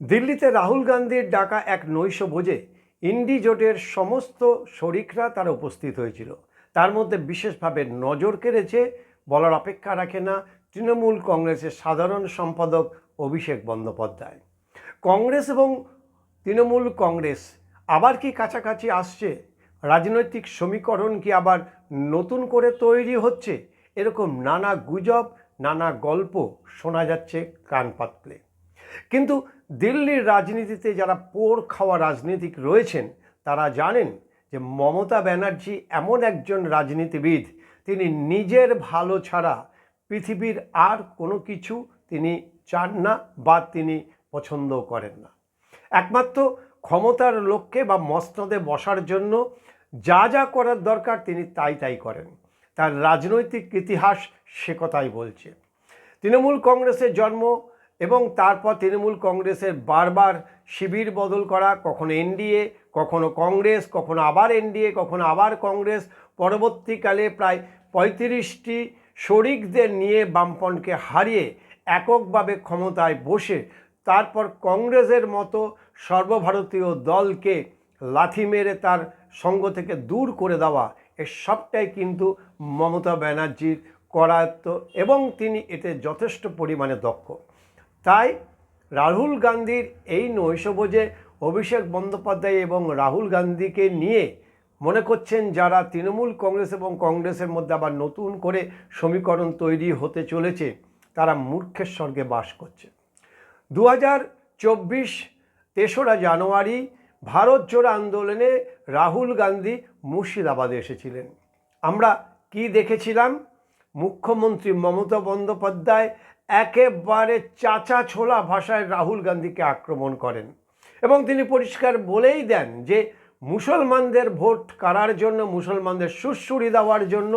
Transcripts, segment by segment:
দিল্লিতে রাহুল গান্ধীর ডাকা এক নৈশ ভোজে ইন্ডি জোটের সমস্ত শরিকরা তারা উপস্থিত হয়েছিল। তার মধ্যে বিশেষভাবে নজর কেড়েছে বলার অপেক্ষা রাখে না তৃণমূল কংগ্রেসের সাধারণ সম্পাদক অভিষেক বন্দ্যোপাধ্যায়। কংগ্রেস এবং তৃণমূল কংগ্রেস আবার কি কাছাকাছি আসছে? রাজনৈতিক সমীকরণ কি আবার নতুন করে তৈরি হচ্ছে? এরকম নানা গুজব, নানা গল্প শোনা যাচ্ছে কান পাতলে। কিন্তু দিল্লির রাজনীতিতে যারা পোর খাওয়া রাজনীতিক রয়েছেন, তারা জানেন যে মমতা ব্যানার্জি এমন একজন রাজনীতিবিদ। তিনি নিজের ভালো ছাড়া পৃথিবীর আর কোনো কিছু তিনি চান না বা তিনি পছন্দ করেন না। একমাত্র ক্ষমতার লক্ষ্যে বা মস্তদে বসার জন্য যা যা করার দরকার তিনি তাই তাই করেন। তার রাজনৈতিক ইতিহাস সে কথাই বলছে। তৃণমূল কংগ্রেসের জন্ম এবং তারপর তৃণমূল কংগ্রেসের বারবার শিবির বদল করা, কখনো এনডিএ, কখনো কংগ্রেস, কখনো আবার এনডিএ, কখনো আবার কংগ্রেস। পরবর্তীকালে প্রায় পঁয়ত্রিশটি শরিকদের নিয়ে বামপন্থকে হারিয়ে এককভাবে ক্ষমতায় বসে তারপর কংগ্রেসের মতো সর্বভারতীয় দলকে লাথি মেরে তার সঙ্গ থেকে দূর করে দেওয়া, এ সবটাই কিন্তু মমতা ব্যানার্জির করায়ত্ত এবং তিনি এতে যথেষ্ট পরিমাণে দক্ষ। তাই রাহুল গান্ধীর এই নৈশভোজে অভিষেক বন্দ্যোপাধ্যায় এবং রাহুল গান্ধীকে নিয়ে মনে করছেন যারা তৃণমূল কংগ্রেস এবং কংগ্রেসের মধ্যে আবার নতুন করে সমীকরণ তৈরি হতে চলেছে, তারা মূর্খের স্বর্গে বাস করছে। দু হাজার চব্বিশ তেসরা জানুয়ারি ভারত জোড়ো আন্দোলনে রাহুল গান্ধী মুর্শিদাবাদে এসেছিলেন। আমরা কি দেখেছিলাম? মুখ্যমন্ত্রী মমতা বন্দ্যোপাধ্যায় একেবারে চাচা ছোলা ভাষায় রাহুল গান্ধীকে আক্রমণ করেন। এবং তিনি পরিষ্কার বলেই দেন যে, মুসলমানদের ভোট কাড়ার জন্য, মুসলমানদের সুশ্রুরি দেওয়ার জন্য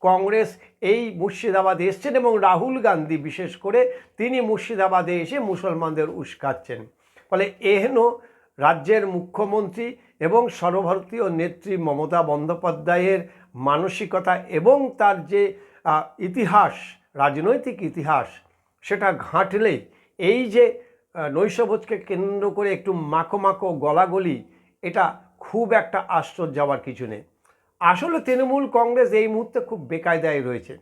কংগ্রেস এই মুর্শিদাবাদে এসছেন এবং রাহুল গান্ধী বিশেষ করে তিনি মুর্শিদাবাদে এসে মুসলমানদের উস্কাচ্ছেন। ফলে এহেন রাজ্যের মুখ্যমন্ত্রী এবং সর্বভারতীয় নেত্রী মমতা বন্দ্যোপাধ্যায়ের মানসিকতা এবং তার যে ইতিহাস, রাজনৈতিক ইতিহাস সেটা ঘাঁটলে এই যে নৈশভোজকে কেন্দ্র করে একটু মাখো মাখো গলাগলি, এটা খুব একটা আশ্চর্য যাওয়ার কিছু নেই। আসলে তৃণমূল কংগ্রেস এই মুহূর্তে খুব বেকায়দায় রয়েছে।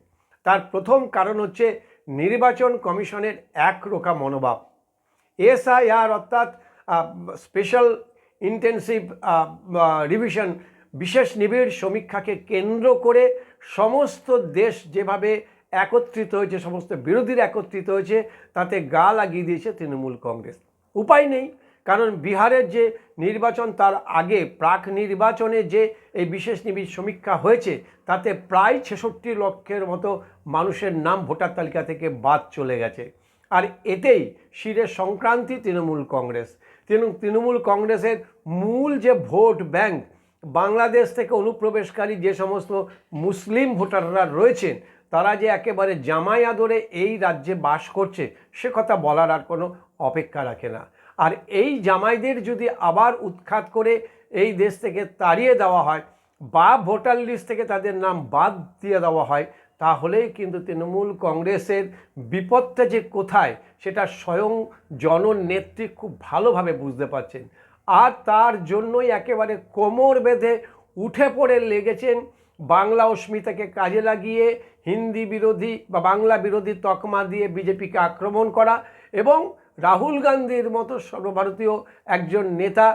তার প্রথম কারণ হচ্ছে নির্বাচন কমিশনের একরোখা মনোভাব। এসআইআর অর্থাৎ স্পেশাল ইন্টেন্সিভ রিভিশন, বিশেষ নিবিড় সমীক্ষাকে কেন্দ্র করে সমস্ত দেশ যেভাবে একত্রিত হয়েছে, সমস্ত বিরোধীরা একত্রিত হয়েছে, তাতে গা লাগিয়ে দিয়েছে তৃণমূল কংগ্রেস। উপায় নেই, কারণ বিহারের যে নির্বাচন, তার আগে প্রাক নির্বাচনে যে এই বিশেষ নিবিড় সমীক্ষা হয়েছে, তাতে প্রায় ছেষট্টি লক্ষের মতো মানুষের নাম ভোটার তালিকা থেকে বাদ চলে গেছে। আর এতেই শিরের সংক্রান্তি তৃণমূল কংগ্রেস। তৃণমূল কংগ্রেসের মূল যে ভোট ব্যাংক, বাংলাদেশ থেকে অনুপ্রবেশকারী যে সমস্ত মুসলিম ভোটাররা রয়েছেন তারা যে একেবারে জামাই আদরে এই রাজ্যে বাস করছে, সে কথা বলার আর কোনো অপেক্ষা রাখে না। আর এই জামাইদের যদি আবার উৎখাত করে এই দেশ থেকে তাড়িয়ে দেওয়া হয় বা ভোটার লিস্ট থেকে তাদের নাম বাদ দিয়ে দেওয়া হয়, তাহলেই কিন্তু তৃণমূল কংগ্রেসের বিপদটা যে কোথায়, সেটা স্বয়ং জননেত্রী খুব ভালোভাবে বুঝতে পারছেন। আর তার জন্যই একেবারে কোমর বেঁধে উঠে পড়ে লেগেছেন বাংলা অস্মিতাকে কাজে লাগিয়ে হিন্দি বিরোধী বা বাংলা বিরোধী তকমা দিয়ে বিজেপিকে আক্রমণ করা এবং রাহুল গান্ধীর মতো সর্বভারতীয় একজন নেতা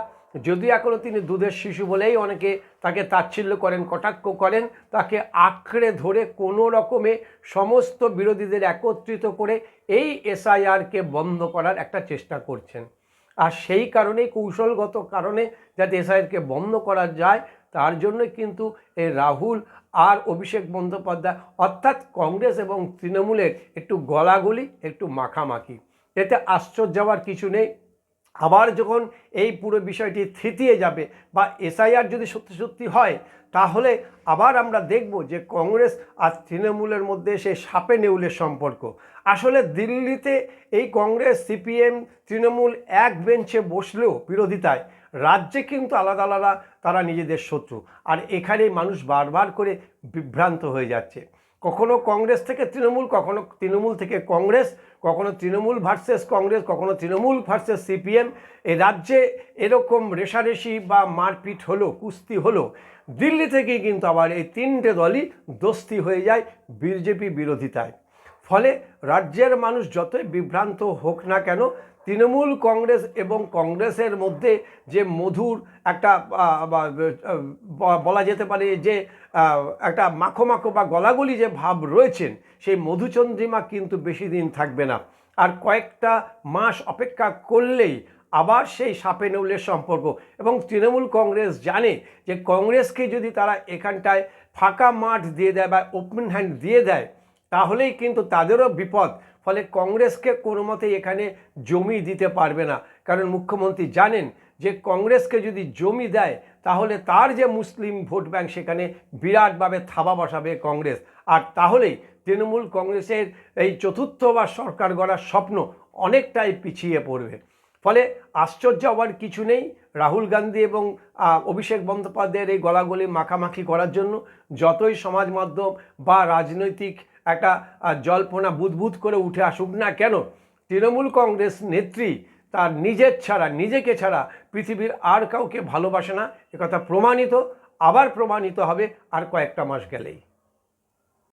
যদি এখনও তিনি দুধের শিশু বলেই অনেকে তাকে তাচ্ছিল্য করেন, কটাক্ষ করেন, তাকে আঁকড়ে ধরে কোনো রকমে সমস্ত বিরোধীদের একত্রিত করে এই এসআইআরকে বন্ধ করার একটা চেষ্টা করছেন। আর সেই কারণেই, কৌশলগত কারণে যাতে এসআইআরকে বন্ধ করা যায় তার জন্য কিন্তু এই রাহুল আর অভিষেক বন্দ্যোপাধ্যায়, অর্থাৎ কংগ্রেস এবং তৃণমূলের একটু গলাগলি, একটু মাখামাখি। এতে আশ্চর্য যাওয়ার কিছু নেই। আবার যখন এই পুরো বিষয়টি থিতিয়ে যাবে বা এসআইআর যদি সত্যি সত্যি হয়, তাহলে আবার আমরা দেখব যে কংগ্রেস আর তৃণমূলের মধ্যে সে সাপে নেউলের সম্পর্ক। আসলে দিল্লিতে এই কংগ্রেস, সিপিএম, তৃণমূল এক বেঞ্চে বসলেও বিরোধিতায়। রাজ্যে কিন্তু আলাদা আলাদা তারা নিজেদের শত্রু। আর এখানেই মানুষ বারবার করে বিভ্রান্ত হয়ে যাচ্ছে। কখনো কংগ্রেস থেকে তৃণমূল, কখনো তৃণমূল থেকে কংগ্রেস, কখনো তৃণমূল ভার্সেস কংগ্রেস, কখনো তৃণমূল ভার্সেস সিপিএম এ রাজ্যে এরকম রেশারেশি বা মারপিট হলো, কুস্তি হলো, দিল্লি থেকেই কিন্তু আবার এই তিনটে দলই দোস্তি হয়ে যায় বিজেপি বিরোধিতায়। ফলে রাজ্যের মানুষ যতই বিভ্রান্ত হোক না কেন, তৃণমূল কংগ্রেস এবং কংগ্রেসের মধ্যে যে মধুর একটা বলা যেতে পারে যে একটা মাখো মাখো বা গলাগলি যে ভাব রয়েছেন, সেই মধুচন্দ্রিমা কিন্তু বেশি দিন থাকবে না। আর কয়েকটা মাস অপেক্ষা করলেই আবার সেই সাপে নেউলের সম্পর্ক। এবং তৃণমূল কংগ্রেস জানে যে কংগ্রেসকে যদি তারা এখানটায় ফাঁকা মাঠ দিয়ে দেয় বা ওপেন হ্যান্ড দিয়ে দেয় তাহলেই কিন্তু তাদেরও বিপদ। ফলে কংগ্রেসকে কোনো মতেই এখানে জমি দিতে পারবে না। কারণ মুখ্যমন্ত্রী জানেন যে কংগ্রেসকে যদি জমি দেয়, তাহলে তার যে মুসলিম ভোট ব্যাংক, সেখানে বিরাটভাবে থাবা বসাবে কংগ্রেস। আর তাহলেই তৃণমূল কংগ্রেসের এই চতুর্থবার সরকার গড়ার স্বপ্ন অনেকটাই পিছিয়ে পড়বে। ফলে আশ্চর্য হওয়ার কিছু নেই রাহুল গান্ধী এবং অভিষেক বন্দ্যোপাধ্যায়ের এই গলাগলি মাখামাখি করার জন্য। যতই সমাজ মাধ্যম বা রাজনৈতিক একটা জল্পনা বুদবুদ করে উঠে আসুক না কেন, তৃণমূল কংগ্রেস নেত্রী তার নিজের ছাড়া, নিজেকে ছাড়া পৃথিবীর আর কাউকে ভালোবাসে না। একথা প্রমাণিত, আবার প্রমাণিত হবে আর কয়েকটা মাস গেলেই।